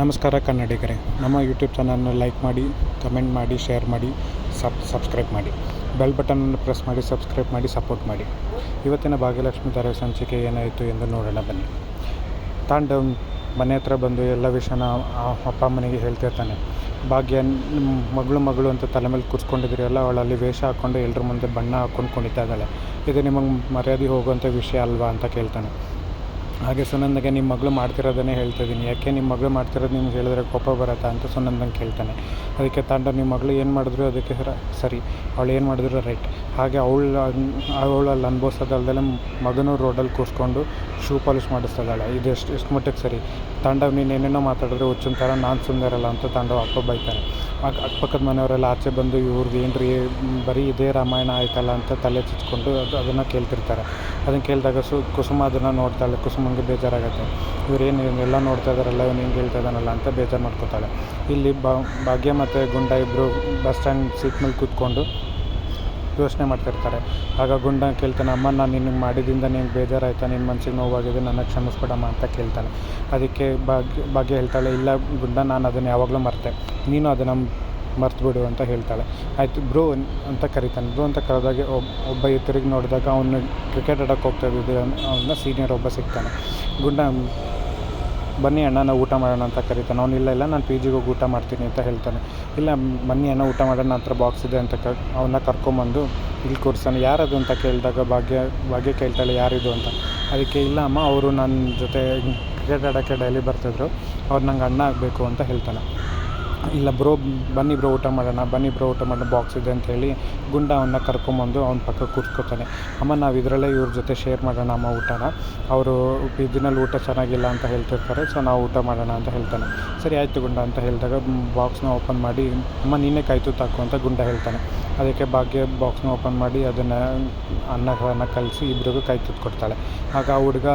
ನಮಸ್ಕಾರ ಕನ್ನಡಿಗರೇ. ನಮ್ಮ ಯೂಟ್ಯೂಬ್ ಚಾನಲನ್ನು ಲೈಕ್ ಮಾಡಿ ಕಮೆಂಟ್ ಮಾಡಿ ಶೇರ್ ಮಾಡಿ ಸಬ್ ಸಬ್ಸ್ಕ್ರೈಬ್ ಮಾಡಿ. ಬೆಲ್ ಬಟನನ್ನು ಪ್ರೆಸ್ ಮಾಡಿ ಸಬ್ಸ್ಕ್ರೈಬ್ ಮಾಡಿ ಸಪೋರ್ಟ್ ಮಾಡಿ. ಇವತ್ತಿನ ಭಾಗ್ಯಲಕ್ಷ್ಮಿ ತರ ಸಂಚಿಕೆ ಏನಾಯಿತು ಎಂದು ನೋಡೋಣ ಬನ್ನಿ. ತಾಂಡ ಮನೆ ಹತ್ರ ಬಂದು ಎಲ್ಲ ವಿಷಯನ ಅಪ್ಪ ಅಮ್ಮನಿಗೆ ಹೇಳ್ತಿರ್ತಾನೆ ಭಾಗ್ಯ ಮಗಳು ಮಗಳು ಅಂತ ತಲೆ ಮೇಲೆ ಕೂರಿಸ್ಕೊಂಡಿದ್ದೀರಲ್ಲ, ಅವಳಲ್ಲಿ ವೇಷ ಹಾಕ್ಕೊಂಡು ಎಲ್ಲರ ಮುಂದೆ ಬಣ್ಣ ಹಾಕ್ಕೊಂಡು ಕುಣಿತಾ ಇದ್ದಾಳೆ. ಇದು ನಿಮಗೆ ಮರ್ಯಾದೆ ಹೋಗುವಂಥ ವಿಷಯ ಅಲ್ವಾ ಅಂತ ಕೇಳ್ತಾನೆ. ಹಾಗೆ ಸುನಂದಗೆ ನಿಮ್ಮ ಮಗಳು ಮಾಡ್ತಿರೋದನ್ನೇ ಹೇಳ್ತಾ ಇದ್ದೀನಿ ಯಾಕೆ ನಿಮ್ಮ ಮಗಳು ಮಾಡ್ತಿರೋದು ನಿಮ್ಗೆ ಹೇಳಿದ್ರೆ ಕೋಪ ಬರುತ್ತಾ ಅಂತ ಸುನಂದಂಗೆ ಕೇಳ್ತಾನೆ. ಅದಕ್ಕೆ ತಾಂಡ ನಿಮ್ಮ ಮಗಳು ಏನು ಮಾಡಿದ್ರು ಅದಕ್ಕೆ ಸರ ಸರಿ. ಅವಳು ಏನು ಮಾಡಿದ್ರು ರೈಟ್. ಹಾಗೆ ಅವಳು ಅವಳು ಅಲ್ಲಿ ಅನುಭವಿಸೋದಲ್ದಲೆ ಮಗನೂ ರೋಡಲ್ಲಿ ಕೂರಿಸ್ಕೊಂಡು ಶೂ ಪಾಲಿಶ್ ಮಾಡಿಸ್ತಿದ್ದಾಳೆ. ಇದು ಎಷ್ಟು ಎಷ್ಟು ಮಟ್ಟಿಗೆ ಸರಿ. ತಾಂಡವ್ ನೀನು ಏನೇನೋ ಮಾತಾಡಿದ್ರೆ ಹುಚ್ಚಿನ ಥರ ನಾನು ಸುಂದರಲ್ಲ ಅಂತ ತಾಂಡವ್ ಅಪ್ಪ ಬೈತಾನೆ ಆಗ ಅಕ್ಕಪಕ್ಕದ ಮನೆಯವರೆಲ್ಲ ಆಚೆ ಬಂದು ಇವ್ರದ್ದು ಏನು ರೀ ಬರೀ ಇದೇ ರಾಮಾಯಣ ಆಯ್ತಲ್ಲ ಅಂತ ತಲೆ ಚುಚ್ಕೊಂಡು ಅದು ಅದನ್ನು ಕೇಳ್ತಿರ್ತಾರೆ. ಅದನ್ನು ಕೇಳಿದಾಗ ಸು ಕುಸುಮ ಅದನ್ನು ನೋಡ್ತಾಳೆ ಕುಸುಮಂಗೆ ಬೇಜಾರಾಗುತ್ತೆ. ಇವ್ರೇನು ಎಲ್ಲ ನೋಡ್ತಾ ಇದ್ದಾರಲ್ಲ, ಇವನು ಹಿಂಗೆ ಹೇಳ್ತಾ ಇದ್ದಾನಲ್ಲ ಅಂತ ಬೇಜಾರು ಮಾಡ್ಕೊತಾಳೆ. ಇಲ್ಲಿ ಭಾಗ್ಯ ಮತ್ತು ಗುಂಡ ಇಬ್ಬರು ಬಸ್ ಸ್ಟ್ಯಾಂಡ್ ಸೀಟ್ ಮೇಲೆ ಕೂತ್ಕೊಂಡು ಯೋಚನೆ ಮಾಡ್ತಿರ್ತಾರೆ. ಆಗ ಗುಂಡ ಕೇಳ್ತಾನೆ, ಅಮ್ಮ, ನಾನು ನಿನಗೆ ಮಾಡಿದಿಂದ ನಿನಗೆ ಬೇಜಾರಾಯ್ತಾ? ನಿನ್ನ ಮನಸ್ಸಿಗೆ ನೋವಾಗಿದೆ, ನನ್ನ ಕ್ಷಮಿಸ್ಬಿಡಮ್ಮ ಅಂತ ಕೇಳ್ತಾನೆ. ಅದಕ್ಕೆ ಭಾಗ್ಯ ಭಾಗ್ಯ ಹೇಳ್ತಾಳೆ, ಇಲ್ಲ ಗುಂಡ, ನಾನು ಅದನ್ನು ಯಾವಾಗಲೂ ಮರ್ತೆ. ನೀನು ಅದನ್ನು ಮರ್ತು ಬಿಡು ಅಂತ ಹೇಳ್ತಾಳೆ. ಆಯಿತು, ಬ್ರೋ ಅಂತ ಕರಿತಾನೆ. ಬ್ರೋ ಅಂತ ಕರೆದಾಗ ಒಬ್ಬ ಒಬ್ಬ ಇತರಿಗೆ ನೋಡಿದಾಗ ಅವನು ಕ್ರಿಕೆಟ್ ಆಡೋಕ್ಕೆ ಹೋಗ್ತಾ ಇದ್ದಿದ್ದು ಅವನ್ನ ಸೀನಿಯರ್ ಒಬ್ಬ ಸಿಗ್ತಾನೆ. ಗುಂಡ ಬನ್ನಿ ಅಣ್ಣ, ನಾವು ಊಟ ಮಾಡೋಣ ಅಂತ ಕರಿತಾನೆ. ಅವ್ನು, ಇಲ್ಲ ಇಲ್ಲ, ನಾನು ಪಿ ಜಿಗೆ ಹೋಗಿ ಊಟ ಮಾಡ್ತೀನಿ ಅಂತ ಹೇಳ್ತಾನೆ. ಇಲ್ಲ, ಬನ್ನಿ ಅಣ್ಣ, ಊಟ ಮಾಡೋಣ, ಹತ್ರ ಬಾಕ್ಸ್ ಇದೆ ಅಂತ ಕ ಅವನ್ನ ಕರ್ಕೊಂಬಂದು ಇಲ್ಲಿ ಕೂರಿಸ್ತಾನೆ. ಯಾರದು ಅಂತ ಕೇಳಿದಾಗ ಭಾಗ್ಯ ಭಾಗ್ಯ ಕೇಳ್ತಾಳೆ, ಯಾರಿದು ಅಂತ. ಅದಕ್ಕೆ, ಇಲ್ಲ, ಅಮ್ಮ, ಅವರು ನನ್ನ ಜೊತೆ ಕ್ರಿಕೆಟ್ ಆಡೋಕ್ಕೆ ಡೈಲಿ ಬರ್ತಿದ್ರು. ಅವ್ರು ನಂಗೆ ಅಣ್ಣ ಆಗಬೇಕು ಅಂತ ಹೇಳ್ತಾನೆ. ಇಲ್ಲ ಬ್ರೋ, ಬನ್ನಿ ಬ್ರೋ ಊಟ ಮಾಡೋಣ, ಬನ್ನಿ ಬ್ರೋ ಊಟ ಮಾಡೋಣ ಬಾಕ್ಸ್ ಇದೆ ಅಂತ ಹೇಳಿ ಗುಂಡ ಅವನ್ನ ಕರ್ಕೊಂಬಂದು ಅವ್ನ ಪಕ್ಕ ಕೂತ್ಕೋತಾನೆ. ಅಮ್ಮ, ನಾವು ಇದರಲ್ಲೇ ಇವ್ರ ಜೊತೆ ಶೇರ್ ಮಾಡೋಣ ಅಮ್ಮ ಊಟನ. ಅವರು ಜಿನಲ್ಲಿ ಊಟ ಚೆನ್ನಾಗಿಲ್ಲ ಅಂತ ಹೇಳ್ತಿರ್ತಾರೆ ಸೊ ನಾವು ಊಟ ಮಾಡೋಣ ಅಂತ ಹೇಳ್ತಾನೆ. ಸರಿ, ಆಯಿತು ಗುಂಡ ಅಂತ ಹೇಳಿದಾಗ ಬಾಕ್ಸ್ನ ಓಪನ್ ಮಾಡಿ, ಅಮ್ಮ, ನೀನೇ ಕಾಯ್ತು ತಾಕು ಅಂತ ಗುಂಡ ಹೇಳ್ತಾನೆ. ಅದಕ್ಕೆ ಭಾಗ್ಯ ಬಾಕ್ಸ್ನ ಓಪನ್ ಮಾಡಿ ಅದನ್ನು ಅನ್ನಗಳನ್ನು ಕಲಸಿ ಇಬ್ಬರಿಗೂ ಕೈ ಕೊಡ್ತಾಳೆ. ಆಗ ಆ ಹುಡುಗ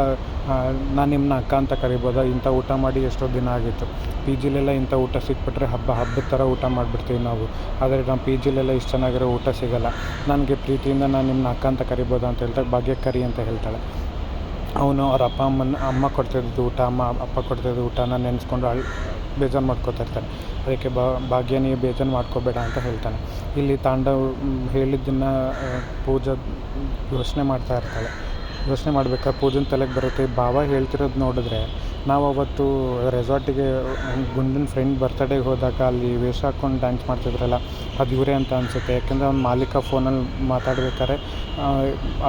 ನಾನು ನಿಮ್ಮನ್ನ ಅಕ್ಕ ಅಂತ ಕರಿಬೋದಾ? ಇಂಥ ಊಟ ಮಾಡಿ ಎಷ್ಟೋ ದಿನ ಆಗಿತ್ತು. ಪಿ ಜಿಲೆಲ್ಲ ಇಂಥ ಊಟ ಸಿಕ್ಬಿಟ್ರೆ ಹಬ್ಬದ ಥರ ಊಟ ಮಾಡಿಬಿಡ್ತೀವಿ ನಾವು. ಆದರೆ ನಮ್ಮ ಪಿ ಜಿಲೆಲ್ಲ ಇಷ್ಟು ಚೆನ್ನಾಗಿರೋ ಊಟ ಸಿಗೋಲ್ಲ. ನನಗೆ ಪ್ರೀತಿಯಿಂದ ನಾನು ನಿಮ್ಮನ್ನ ಅಕ್ಕ ಅಂತ ಕರಿಬೋದು ಅಂತ ಹೇಳ್ದಾಗ ಭಾಗ್ಯಕರಿ ಅಂತ ಹೇಳ್ತಾಳೆ. ಅವನು ಅವ್ರ ಅಪ್ಪ ಅಮ್ಮನ, ಅಮ್ಮ ಕೊಡ್ತಿದ್ದು ಊಟ, ಅಮ್ಮ, ಅಪ್ಪ ಕೊಡ್ತಿದ್ದು ಊಟನ ನೆನೆಸ್ಕೊಂಡು ಅಳ್, ಬೇಜಾರು ಮಾಡ್ಕೋತಾ ಇರ್ತಾನೆ ಅದಕ್ಕೆ ಭಾಗ್ಯ ನೀವು ಬೇಜಾರು ಮಾಡ್ಕೋಬೇಡ ಅಂತ ಹೇಳ್ತಾನೆ ಇಲ್ಲಿ ತಾಂಡವ್ ಹೇಳಿದ್ದನ್ನು ಪೂಜಾ ಯೋಚನೆ ಮಾಡ್ತಾ ಇರ್ತಾಳೆ. ಯೋಚನೆ ಮಾಡ್ಬೇಕಾದ್ರೆ ಪೂಜನ ತಲೆಗೆ ಬರುತ್ತೆ. ಭಾವ ಹೇಳ್ತಿರೋದು ನೋಡಿದ್ರೆ ನಾವು ಅವತ್ತು ರೆಸಾರ್ಟಿಗೆ ಗುಂಡಿನ ಫ್ರೆಂಡ್ ಬರ್ತಡೇಗೆ ಹೋದಾಗ ಅಲ್ಲಿ ವೇಷ ಹಾಕ್ಕೊಂಡು ಡ್ಯಾನ್ಸ್ ಮಾಡ್ತಿದ್ರಲ್ಲ, ಅದು ಇವರೇ ಅಂತ ಅನಿಸುತ್ತೆ. ಯಾಕೆಂದರೆ ಅವ್ನ ಮಾಲೀಕ ಫೋನಲ್ಲಿ ಮಾತಾಡ್ಬೇಕಾದ್ರೆ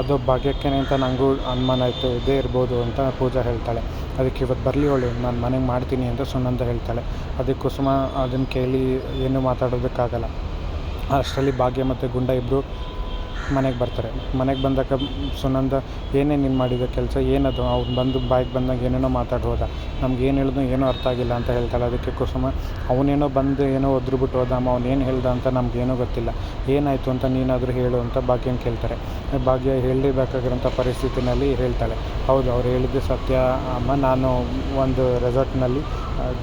ಅದು ಭಾಗ್ಯಕ್ಕೇನೆ ಅಂತ ನನಗೂ ಅನುಮಾನ ಆಯಿತು ಇದೇ ಇರ್ಬೋದು ಅಂತ ಪೂಜಾ ಹೇಳ್ತಾಳೆ. ಅದಕ್ಕೆ ಇವತ್ತು ಬರಲಿ ಅವಳು, ನಾನು ಮನೆಗೆ ಮಾಡ್ತೀನಿ ಅಂತ ಸುನಂದ ಹೇಳ್ತಾಳೆ. ಅದಕ್ಕೆ ಕುಸುಮ ಅದನ್ನು ಕೇಳಿ ಏನು ಮಾತಾಡೋದಕ್ಕಾಗಲ್ಲ. ಅಷ್ಟರಲ್ಲಿ ಭಾಗ್ಯ ಮತ್ತು ಗುಂಡ ಇಬ್ಬರು ಮನೆಗೆ ಬರ್ತಾರೆ. ಮನೆಗೆ ಬಂದಾಗ ಸುನಂದ, ಏನೇ ನೀನು ಮಾಡಿದ ಕೆಲಸ, ಏನದು? ಅವ್ನು ಬಂದು ಬಾಯಿಗೆ ಬಂದಾಗ ಏನೇನೋ ಮಾತಾಡಿ ನಮ್ಗೆ ಏನು ಹೇಳಿದ್ನು ಏನೂ ಅರ್ಥ ಆಗಿಲ್ಲ ಅಂತ ಹೇಳ್ತಾಳೆ. ಅದಕ್ಕೆ ಕುಸುಮ, ಅವನೇನೋ ಬಂದು ಏನೋ ಒದ್ರು ಬಿಟ್ಟು ಹೋದ. ಅಮ್ಮ, ಅವ್ನು ಏನು ಹೇಳ್ದ ಅಂತ ನಮಗೇನೂ ಗೊತ್ತಿಲ್ಲ. ಏನಾಯಿತು ಅಂತ ನೀನಾದರೂ ಹೇಳು ಅಂತ ಭಾಗ್ಯನ ಕೇಳ್ತಾರೆ. ಭಾಗ್ಯ ಹೇಳಲೇಬೇಕಾಗಿರೋಂಥ ಪರಿಸ್ಥಿತಿನಲ್ಲಿ ಹೇಳ್ತಾಳೆ. ಹೌದು, ಅವ್ರು ಹೇಳಿದ್ದು ಸತ್ಯ. ಅಮ್ಮ, ನಾನು ಒಂದು ರೆಸಾರ್ಟ್ನಲ್ಲಿ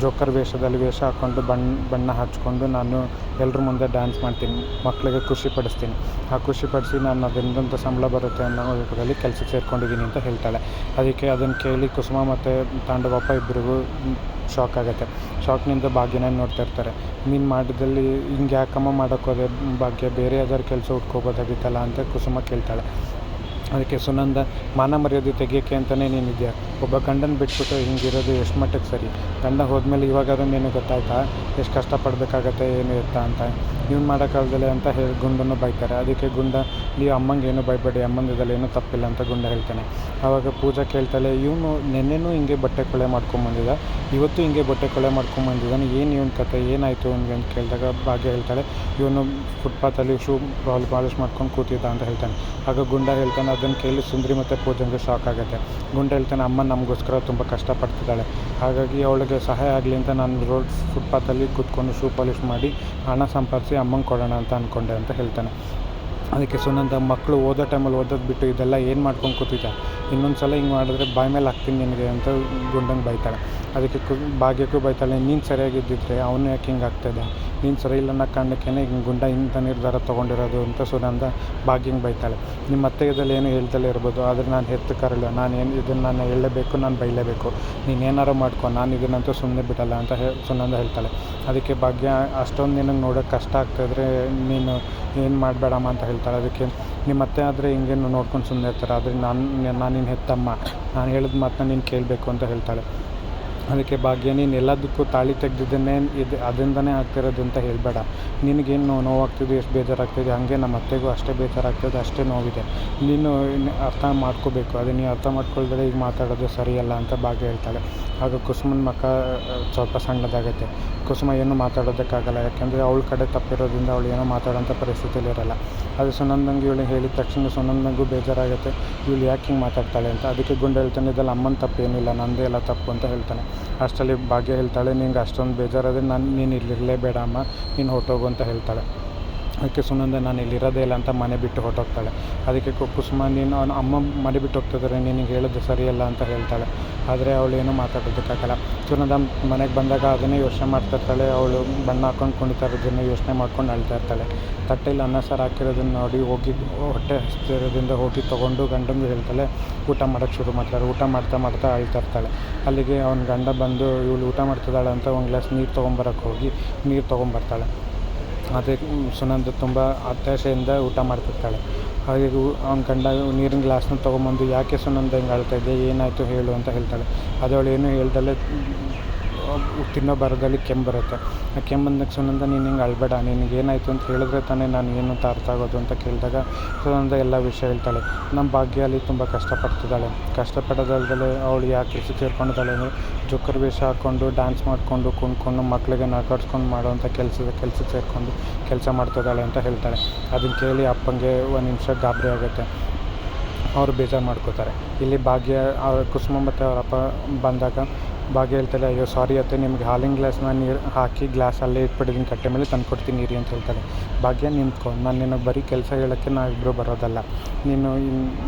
ಜೋಕರ್ ವೇಷದಲ್ಲಿ ವೇಷ ಹಾಕ್ಕೊಂಡು ಬಣ್ಣ ಬಣ್ಣ ಹಚ್ಕೊಂಡು ನಾನು ಎಲ್ಲರ ಮುಂದೆ ಡ್ಯಾನ್ಸ್ ಮಾಡ್ತೀನಿ ಮಕ್ಕಳಿಗೆ ಖುಷಿ ಪಡಿಸ್ತೀನಿ. ಆ ಖುಷಿ ಪಡಿಸಿ ನಾನು ಅದರಿಂದ ಸಂಬಳ ಬರುತ್ತೆ ಅನ್ನೋ ರೂಪದಲ್ಲಿ ಕೆಲಸಕ್ಕೆ ಸೇರ್ಕೊಂಡಿದ್ದೀನಿ ಅಂತ ಹೇಳ್ತಾಳೆ. ಅದಕ್ಕೆ ಅದನ್ನು ಕೇಳಿ ಕುಸುಮ ಮತ್ತು ತಾಂಡವಪ್ಪ ಇಬ್ಬರಿಗೂ ಶಾಕ್ ಆಗುತ್ತೆ. ಶಾಕ್ನಿಂದ ಭಾಗ್ಯನ ನೋಡ್ತಾ ಇರ್ತಾರೆ. ನೀನು ಮಾಡಿದಲ್ಲಿ ಹಿಂಗೆ ಯಾಕಮ್ಮ ಮಾಡೋಕ್ಕೋದೆ ಭಾಗ್ಯ ಬೇರೆ ಯಾವ್ದಾದ್ರು ಕೆಲಸ ಹುಡ್ಕೋಬೋದಾಗಿತ್ತಲ್ಲ ಅಂತ ಕುಸುಮ ಕೇಳ್ತಾಳೆ. ಅದಕ್ಕೆ ಸುನಂದ, ಮಾನ ಮರ್ಯಾದೆ ತೆಗಿಯೋಕ್ಕೆ ಅಂತಲೇ ನೀನಿದೆಯಾ? ಒಬ್ಬ ಗಂಡನ ಬಿಟ್ಬಿಟ್ಟು ಹಿಂಗಿರೋದು ಎಷ್ಟು ಮಟ್ಟಕ್ಕೆ ಸರಿ? ಗಂಡ ಹೋದ್ಮೇಲೆ ಇವಾಗ ಅದನ್ನೇನು ಗೊತ್ತಾಯ್ತಾ? ಎಷ್ಟು ಕಷ್ಟಪಡಬೇಕಾಗತ್ತೆ, ಏನು ಇರುತ್ತಾ ಅಂತ? ಇವ್ನು ಮಾಡೋಕ್ಕಾಗ್ದಲೆ ಅಂತ ಹೇಳಿ ಗುಂಡನ್ನು ಬೈತಾರೆ. ಅದಕ್ಕೆ ಗುಂಡ, ನೀವು ಅಮ್ಮಂಗೆ ಏನು ಬೈಬೇಡಿ ಏನೂ ತಪ್ಪಿಲ್ಲ ಅಂತ ಗುಂಡ ಹೇಳ್ತಾನೆ. ಆವಾಗ ಪೂಜಾ ಕೇಳ್ತಾಳೆ, ಇವನು ನೆನ್ನೆನೂ ಹಿಂಗೆ ಬಟ್ಟೆ ಕೊಳೆ ಮಾಡ್ಕೊಂಬಂದಿದ್ದ ಇವತ್ತು ಹಿಂಗೆ ಬಟ್ಟೆ ಕೊಳೆ ಮಾಡ್ಕೊಂಬಂದಿದ್ದಾನೆ ಏನು ಇವನ ಕತೆ, ಏನಾಯಿತು ಅವನಿಗೆ? ಅಂತ ಕೇಳಿದಾಗ ಭಾಗ್ಯ ಹೇಳ್ತಾಳೆ, ಇವನು ಫುಟ್ಪಾತಲ್ಲಿ ಶೂ ಬಾಲ್ ಪಾಲಿಶ್ ಮಾಡ್ಕೊಂಡು ಕೂತಿದ್ದ ಅಂತ ಹೇಳ್ತಾನೆ. ಆಗ ಗುಂಡ ಹೇಳ್ತಾನೆ, ಅದನ್ನು ಕೇಳಿ ಸುಂದ್ರಿ ಮತ್ತು ಪೂಜಂಗೆ ಶಾಕ್ ಆಗುತ್ತೆ. ಗುಂಡ ಹೇಳ್ತಾನೆ, ಅಮ್ಮ ನಮಗೋಸ್ಕರ ತುಂಬ ಕಷ್ಟಪಡ್ತಿದ್ದಾಳೆ. ಹಾಗಾಗಿ ಅವಳಿಗೆ ಸಹಾಯ ಆಗಲಿ ಅಂತ ನಾನು ರೋಡ್ ಫುಟ್ಪಾತಲ್ಲಿ ಕೂತ್ಕೊಂಡು ಶೂ ಪಾಲಿಶ್ ಮಾಡಿ ಹಣ ಸಂಪಾದಿಸಿ ಅಮ್ಮಂಗೆ ಕೊಡೋಣ ಅಂತ ಅಂದ್ಕೊಂಡೆ ಅಂತ ಹೇಳ್ತಾನೆ. ಅದಕ್ಕೆ ಸುನಂದ ಮಕ್ಕಳು ಓದೋ ಟೈಮಲ್ಲಿ ಓದೋದು ಬಿಟ್ಟು ಇದೆಲ್ಲ ಏನು ಮಾಡ್ಕೊಂಡು ಕೂತಿದ್ದೆ ಇನ್ನೊಂದು ಸಲ ಹಿಂಗೆ ಮಾಡಿದ್ರೆ ಬಾಯ್ ಮೇಲೆ ಹಾಕ್ತೀನಿ ನಿನಗೆ ಅಂತ ಗುಂಡಂಗೆ ಬೈತಾಳೆ. ಅದಕ್ಕೆ ಕು, ಭಾಗ್ಯಕ್ಕೂ ಬೈತಾಳೆ, ನೀನು ಸರಿಯಾಗಿದ್ದಿದ್ರೆ ಅವನು ಯಾಕೆ ಹಿಂಗೆ ಆಗ್ತಾಯಿದ್ದ ನೀನು ಸರಿ ಇಲ್ಲ ಅನ್ನೋ ಕಾರಣಕ್ಕೇ ಹಿಂಗೆ ಗುಂಡ ಇಂಥ ನಿರ್ಧಾರ ತೊಗೊಂಡಿರೋದು ಅಂತ ಸುನಂದ ಭಾಗ್ಯಂಗೆ ಬೈತಾಳೆ. ನಿಮ್ಮ ಅತ್ತೆಗೆದಲ್ಲಿ ಏನು ಹೇಳ್ತಲೇ ಇರ್ಬೋದು, ಆದರೆ ನಾನು ಹೆತ್ತು ಕರಲ್ಲ. ನಾನು ಏನು ಇದನ್ನು ನಾನು ಹೇಳಲೇಬೇಕು, ನಾನು ಬೈಲೇಬೇಕು. ನೀನು ಏನಾರು ಮಾಡ್ಕೊ, ನಾನು ಇದನ್ನಂತೂ ಸುಮ್ಮನೆ ಬಿಡಲ್ಲ ಅಂತ ಹೇ, ಸುನಂದ ಹೇಳ್ತಾಳೆ. ಅದಕ್ಕೆ ಭಾಗ್ಯ, ಅಷ್ಟೊಂದು ನಿನಗೆ ನೋಡೋಕೆ ಕಷ್ಟ ಆಗ್ತಾಯಿದ್ರೆ ನೀನು ಏನು ಮಾಡಬೇಡಮ್ಮ ಅಂತ ಹೇಳ್ತಾಳೆ. ಅದಕ್ಕೆ ನಿಮ್ಮ ಅತ್ತೆ ಆದರೆ ಹಿಂಗೇನು ನೋಡ್ಕೊಂಡು ಸುಮ್ಮನೆ ಇರ್ತಾರೆ. ಆದರೆ ನಾನು ನಾನು ನಿನ್ನ ಹೆತ್ತಮ್ಮ. ನಾನು ಹೇಳಿದ ಮಾತನ್ನ ನೀನು ಕೇಳಬೇಕು ಅಂತ ಹೇಳ್ತಾಳೆ. ಅದಕ್ಕೆ ಭಾಗ್ಯ, ನೀನು ಎಲ್ಲದಕ್ಕೂ ತಾಳಿ ತೆಗ್ದಿದ್ದನ್ನೇ ಇದು ಅದರಿಂದನೇ ಆಗ್ತಿರೋದು ಅಂತ ಹೇಳಬೇಡ. ನಿನಗೇನು ನೋವಾಗ್ತಿದೆ, ಎಷ್ಟು ಬೇಜಾರಾಗ್ತಿದೆ, ಹಾಗೆ ನಮ್ಮ ಅತ್ತೆಗೂ ಅಷ್ಟೇ ಬೇಜಾರಾಗ್ತದೆ, ಅಷ್ಟೇ ನೋವಿದೆ. ನೀನು ಅರ್ಥ ಮಾಡ್ಕೋಬೇಕು. ಅದು ನೀನು ಅರ್ಥ ಮಾಡ್ಕೊಳ್ದೇ ಈಗ ಮಾತಾಡೋದು ಸರಿಯಲ್ಲ ಅಂತ ಭಾಗ್ಯ ಹೇಳ್ತಾಳೆ. ಆಗ ಕುಸುಮನ ಮಕ್ಕ ಸ್ವಲ್ಪ ಸಣ್ಣದಾಗುತ್ತೆ. ಕುಸುಮ ಏನು ಮಾತಾಡೋದಕ್ಕಾಗಲ್ಲ, ಯಾಕೆಂದರೆ ಅವಳ ಕಡೆ ತಪ್ಪಿರೋದ್ರಿಂದ ಅವಳು ಏನೋ ಮಾತಾಡೋಂಥ ಪರಿಸ್ಥಿತಿಯಲ್ಲಿ ಇರೋಲ್ಲ. ಅದು ಸುನಂದಂಗೆ ಇವಳಿಗೆ ಹೇಳಿದ ತಕ್ಷಣ ಸುನಂದಂಗೂ ಬೇಜಾರಾಗುತ್ತೆ. ಇವಳು ಯಾಕೆ ಹಿಂಗೆ ಮಾತಾಡ್ತಾಳೆ ಅಂತ. ಅದಕ್ಕೆ ಗುಂಡು ಹೇಳ್ತಾನೆ ಇದೆಲ್ಲ ಅಮ್ಮನ ತಪ್ಪೇನಿಲ್ಲ, ನಂದೇ ಎಲ್ಲ ತಪ್ಪು ಅಂತ ಹೇಳ್ತಾನೆ. ಅಷ್ಟರಲ್ಲಿ ಭಾಗ್ಯ ಹೇಳ್ತಾಳೆ ನಿಂಗೆ ಅಷ್ಟೊಂದು ಬೇಜಾರಾದರೆ ನಾನು ನೀನು ಇಲ್ಲಿರಲೇಬೇಡ ಅಮ್ಮ ನೀನು ಹೊರ್ಟೋಗು ಅಂತ ಹೇಳ್ತಾಳೆ. ಅದಕ್ಕೆ ಸುನಂದ ನಾನು ಇಲ್ಲಿ ಇರೋದೇ ಇಲ್ಲ ಅಂತ ಮನೆ ಬಿಟ್ಟು ಹೊರಟೋಗ್ತಾಳೆ. ಅದಕ್ಕೆ ಕುಸುಮ, ನೀನು ಅವ್ನ ಅಮ್ಮ ಮನೆ ಬಿಟ್ಟು ಹೋಗ್ತಿದ್ದಾರೆ ನಿನಗೆ ಹೇಳೋದು ಸರಿಯಲ್ಲ ಅಂತ ಹೇಳ್ತಾಳೆ. ಆದರೆ ಅವಳು ಏನೂ ಮಾತಾಡೋದಕ್ಕಾಗಲ್ಲ. ಸುನಂದ ಮನೆಗೆ ಬಂದಾಗ ಅದನ್ನೇ ಯೋಚನೆ ಮಾಡ್ತಿರ್ತಾಳೆ ಅವಳು ಬಣ್ಣ ಹಾಕೊಂಡು ಕುಣಿತಾ ಇರೋದನ್ನು ಯೋಚನೆ ಮಾಡ್ಕೊಂಡು ಅಳ್ತಾ ಇರ್ತಾಳೆ. ತಟ್ಟೆಯಲ್ಲಿ ಅನ್ನ ಸಾರು ಹಾಕಿರೋದನ್ನು ನೋಡಿ ಹೋಗಿ ಹೊಟ್ಟೆ ಹಸ್ತಿರೋದ್ರಿಂದ ಹೋಗಿ ತೊಗೊಂಡು ಗಂಡಂದು ಹೇಳ್ತಾಳೆ, ಊಟ ಮಾಡೋಕ್ಕೆ ಶುರು ಮಾಡ್ತಾರೆ ಊಟ ಮಾಡ್ತಾ ಮಾಡ್ತಾ ಅಳ್ತಾ ಇರ್ತಾಳೆ. ಅಲ್ಲಿಗೆ ಅವ್ನ ಗಂಡ ಬಂದು, ಇವಳು ಊಟ ಮಾಡ್ತಿದ್ದಾಳೆ ಅಂತ ಒಂದು ಗ್ಲಾಸ್ ನೀರು ತೊಗೊಂಬರಕ್ಕೆ ಹೋಗಿ ನೀರು ತೊಗೊಂಬರ್ತಾಳೆ. ಅದೇ ಸುನಂದ ತುಂಬ ಹತಾಶೆಯಿಂದ ಊಟ ಮಾಡ್ತಿರ್ತಾಳೆ. ಹಾಗೆ ಅವ್ನ ಕಂಡ ನೀರಿನ ಗ್ಲಾಸ್ನ ತೊಗೊಂಬಂದು, ಯಾಕೆ ಸುನಂದ ಹಿಂಗೆ ಅಳ್ತಾ ಏನಾಯಿತು? ಹೇಳು, ಅಂತ ಹೇಳ್ತಾಳೆ. ಅದು ಅವಳು ಏನೂ ಹೇಳ್ದಲ್ಲೇ ತಿನ್ನೋ ಬರದಲ್ಲಿ ಕೆಮ್ಮು ಬರುತ್ತೆ. ಆ ಕೆಮ್ಮು ಬಂದ ಸುನಂದ ನೀನು ಹಿಂಗೆ ಅಳಬೇಡ, ನಿನಗೆ ಏನಾಯಿತು ಅಂತ ಹೇಳಿದ್ರೆ ತಾನೇ ನಾನು ಏನು ಅಂತ ಅರ್ಥ ಆಗೋದು ಅಂತ ಕೇಳಿದಾಗ ಸುನಂದ ಎಲ್ಲ ವಿಷಯ ಹೇಳ್ತಾಳೆ. ನಮ್ಮ ಭಾಗ್ಯ ಅಲ್ಲಿ ತುಂಬ ಕಷ್ಟಪಡ್ತಿದ್ದಾಳೆ. ಕಷ್ಟಪಡೋದಲ್ದಲೆ ಅವಳು ಯಾಕೆ ಕೆಲಸ ಸೇರ್ಕೊಂಡಿದ್ದಾಳೆ ಅಂದರೆ ಜೋಕರ್ ವೇಷ ಹಾಕ್ಕೊಂಡು ಡ್ಯಾನ್ಸ್ ಮಾಡಿಕೊಂಡು ಕುಣ್ಕೊಂಡು ಮಕ್ಕಳಿಗೆ ನಗಾಡ್ಸ್ಕೊಂಡು ಮಾಡೋವಂಥ ಕೆಲಸದ ಕೆಲ್ಸಕ್ಕೆ ಸೇರಿಕೊಂಡು ಕೆಲಸ ಮಾಡ್ತಿದ್ದಾಳೆ ಅಂತ ಹೇಳ್ತಾಳೆ. ಅದನ್ನು ಕೇಳಿ ಅಪ್ಪಂಗೆ ಒಂದು ನಿಮಿಷ ಗಾಬರಿ ಆಗುತ್ತೆ. ಅವರು ಬೇಜಾರು ಮಾಡ್ಕೋತಾರೆ. ಇಲ್ಲಿ ಭಾಗ್ಯ, ಅವ್ರ ಕುಸುಮ ಮತ್ತು ಅವರಪ್ಪ ಬಂದಾಗ ಭಾಗ್ಯ ಹೇಳ್ತಾಳೆ ಅಯ್ಯೋ ಸಾರಿ ಅತ್ತೆ, ನಿಮ್ಗೆ ಹಾಲಿನ ಗ್ಲಾಸ್ನ ನೀರು ಹಾಕಿ ಗ್ಲಾಸ್ ಅಲ್ಲೇ ಇಟ್ಬಿಟ್ಟಿದ್ದೀನಿ ಕಟ್ಟೆ ಮೇಲೆ ತಂದು ಕೊಡ್ತೀನಿ, ನೀರಿ ಅಂತ ಹೇಳ್ತಾಳೆ ಭಾಗ್ಯ, ನಿಂತ್ಕೊ. ನಾನು ನಿನಗೆ ಬರೀ ಕೆಲಸ ಹೇಳೋಕ್ಕೆ ನಾವಿಬ್ಬರು ಬರೋದಲ್ಲ. ನೀನು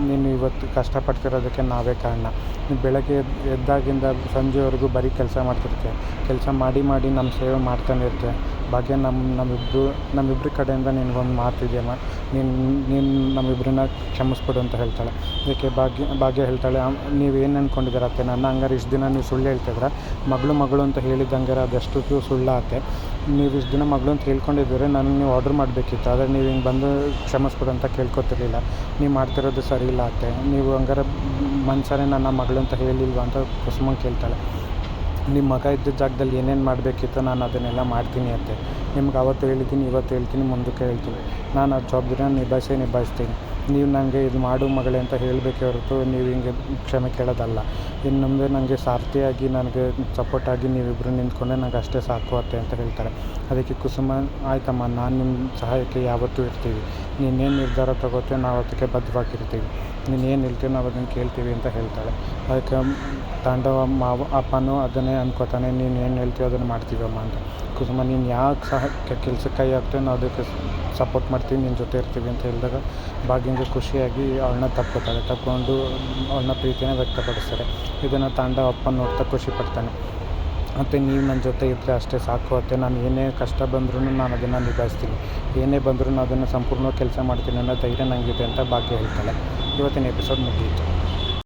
ನೀನು ಇವತ್ತು ಕಷ್ಟಪಡ್ತಿರೋದಕ್ಕೆ ನಾವೇ ಕಾರಣ. ನೀನು ಬೆಳಗ್ಗೆ ಎದ್ದು ಎದ್ದಾಗಿಂದ ಸಂಜೆವರೆಗೂ ಬರೀ ಕೆಲಸ ಮಾಡ್ತಿರ್ತೀಯ. ಕೆಲಸ ಮಾಡಿ ಮಾಡಿ ನಮ್ಮ ಸೇವೆ ಮಾಡ್ತಾನೆ ಇರ್ತೀಯ. ಭಾಗ್ಯ ನಮ್ಮ ನಮ್ಮಿಬ್ಬರು ನಮ್ಮಿಬ್ಬರ ಕಡೆಯಿಂದ ನಿನಗೊಂದು ಮಾತಿದೆಯಮ್ಮ ನೀನು ನೀನು ನಮ್ಮಿಬ್ಬರನ್ನ ಕ್ಷಮಿಸ್ಬಿಡು ಅಂತ ಹೇಳ್ತಾಳೆ. ಅದಕ್ಕೆ ಭಾಗ್ಯ ಭಾಗ್ಯ ಹೇಳ್ತಾಳೆ ನೀವು ಏನು ಅಂದ್ಕೊಂಡಿದ್ದೀರ ಅತ್ತೆ? ನನ್ನ ಹಂಗಾರೆ ಇಷ್ಟು ದಿನ ನೀವು ಸುಳ್ಳು ಹೇಳ್ತಿದ್ರ. ಮಗಳು ಮಗಳು ಅಂತ ಹೇಳಿದಂಗಾರೆ ಅದೆಷ್ಟು ಸುಳ್ಳಾತೆ. ನೀವು ಇಷ್ಟು ದಿನ ಮಗಳು ಅಂತ ಹೇಳ್ಕೊಂಡಿದ್ರೆ ನನಗೆ ನೀವು ಆರ್ಡ್ರ್ ಮಾಡಬೇಕಿತ್ತು. ಆದರೆ ನೀವು ಹಿಂಗೆ ಬಂದು ಕ್ಷಮಿಸ್ಬಿಡು ಅಂತ ಕೇಳ್ಕೊತಿರ್ಲಿಲ್ಲ. ನೀವು ಮಾಡ್ತಿರೋದು ಸರಿ ಇಲ್ಲ ಅತ್ತೆ. ನೀವು ಹಂಗಾರೆ ಮನ್ಸಾರೆ ನನ್ನ ಮಗಳು ಅಂತ ಹೇಳಿಲ್ವ ಅಂತ ಕುಸುಮಂಗೆ ಕೇಳ್ತಾಳೆ. ನಿಮ್ಮ ಮಗ ಇದ್ದ ಜಾಗದಲ್ಲಿ ಏನೇನು ಮಾಡಬೇಕಿತ್ತು ನಾನು ಅದನ್ನೆಲ್ಲ ಮಾಡ್ತೀನಿ ಅಂತೆ ನಿಮ್ಗೆ ಅವತ್ತು ಹೇಳಿದ್ದೀನಿ, ಇವತ್ತು ಹೇಳ್ತೀನಿ, ಮುಂದಕ್ಕೆ ಹೇಳ್ತೀನಿ. ನಾನು ಆ ಜವಾಬ್ದಾರಿನ ನಿಭಾಯಿಸೇ ನಿಭಾಯಿಸ್ತೀನಿ. ನೀವು ನನಗೆ ಇದು ಮಾಡು ಮಗಳೇ ಅಂತ ಹೇಳಬೇಕೇ ಹೊರತು ನೀವು ಹಿಂಗೆ ಕ್ಷಮೆ ಕೇಳೋದಲ್ಲ. ಇನ್ನು ಮುಂದೆ ನನಗೆ ಸಾರ್ಥಿಯಾಗಿ ನನಗೆ ಸಪೋರ್ಟಾಗಿ ನೀವಿಬ್ಬರು ನಿಂತ್ಕೊಂಡೆ ನಂಗೆ ಅಷ್ಟೇ ಸಾಕು ಅತ್ತೆ ಅಂತ ಹೇಳ್ತಾರೆ. ಅದಕ್ಕೆ ಕುಸುಮ, ಆಯ್ತಮ್ಮ, ನಾನು ನಿಮ್ಮ ಸಹಾಯಕ್ಕೆ ಯಾವತ್ತೂ ಇರ್ತೀವಿ. ನೀನೇನು ನಿರ್ಧಾರ ತಗೋತೀವಿ ನಾವು ಅದಕ್ಕೆ ಬದ್ಧವಾಗಿರ್ತೀವಿ. ನೀನು ಏನು ಹೇಳ್ತೀವಿ ನಾವು ಅದನ್ನು ಕೇಳ್ತೀವಿ ಅಂತ ಹೇಳ್ತಾಳೆ. ಅದಕ್ಕೆ ತಾಂಡವ ಮಾವ, ಅಪ್ಪನೂ ಅದನ್ನೇ ಅನ್ಕೋತಾನೆ, ನೀನು ಏನು ಹೇಳ್ತೀವಿ ಅದನ್ನು ಮಾಡ್ತೀವಮ್ಮ ಅಂತ. ಕುಸುಮ, ನೀನು ಯಾಕೆ ಸಹ, ಕೆಲಸಕ್ಕೆ ಕೈ ಹಾಕ್ತೀವಿ ನಾವು ಅದಕ್ಕೆ ಸಪೋರ್ಟ್ ಮಾಡ್ತೀವಿ ನಿನ್ನ ಜೊತೆ ಇರ್ತೀವಿ ಅಂತ ಹೇಳಿದಾಗ ಭಾಗ್ಯಂಗೆ ಖುಷಿಯಾಗಿ ಅವಳನ್ನ ತಕ್ಕೊತಾಳೆ ತಕ್ಕೊಂಡು ಅವಳನ್ನ ಪ್ರೀತಿನ ವ್ಯಕ್ತಪಡಿಸ್ತಾರೆ. ಇದನ್ನು ತಾಂಡ ಅಪ್ಪ ನೋಡ್ತಾ ಖುಷಿ ಪಡ್ತಾನೆ. ಮತ್ತು ನೀವು ನನ್ನ ಜೊತೆ ಇದ್ದರೆ ಅಷ್ಟೇ ಸಾಕು ಅತ್ತೆ ನಾನು ಏನೇ ಕಷ್ಟ ಬಂದರೂ ನಾನು ಅದನ್ನು ನಿಭಾಯಿಸ್ತೀನಿ. ಏನೇ ಬಂದರೂ ಅದನ್ನು ಸಂಪೂರ್ಣ ಕೆಲಸ ಮಾಡ್ತೀನಿ ಅನ್ನೋ ಧೈರ್ಯ ನನಗಿದೆ ಅಂತ ಭಾಗ್ಯ ಹೇಳ್ತಾಳೆ. ಇವತ್ತಿನ ಎಪಿಸೋಡ್ ಮುಗಿಯಿತು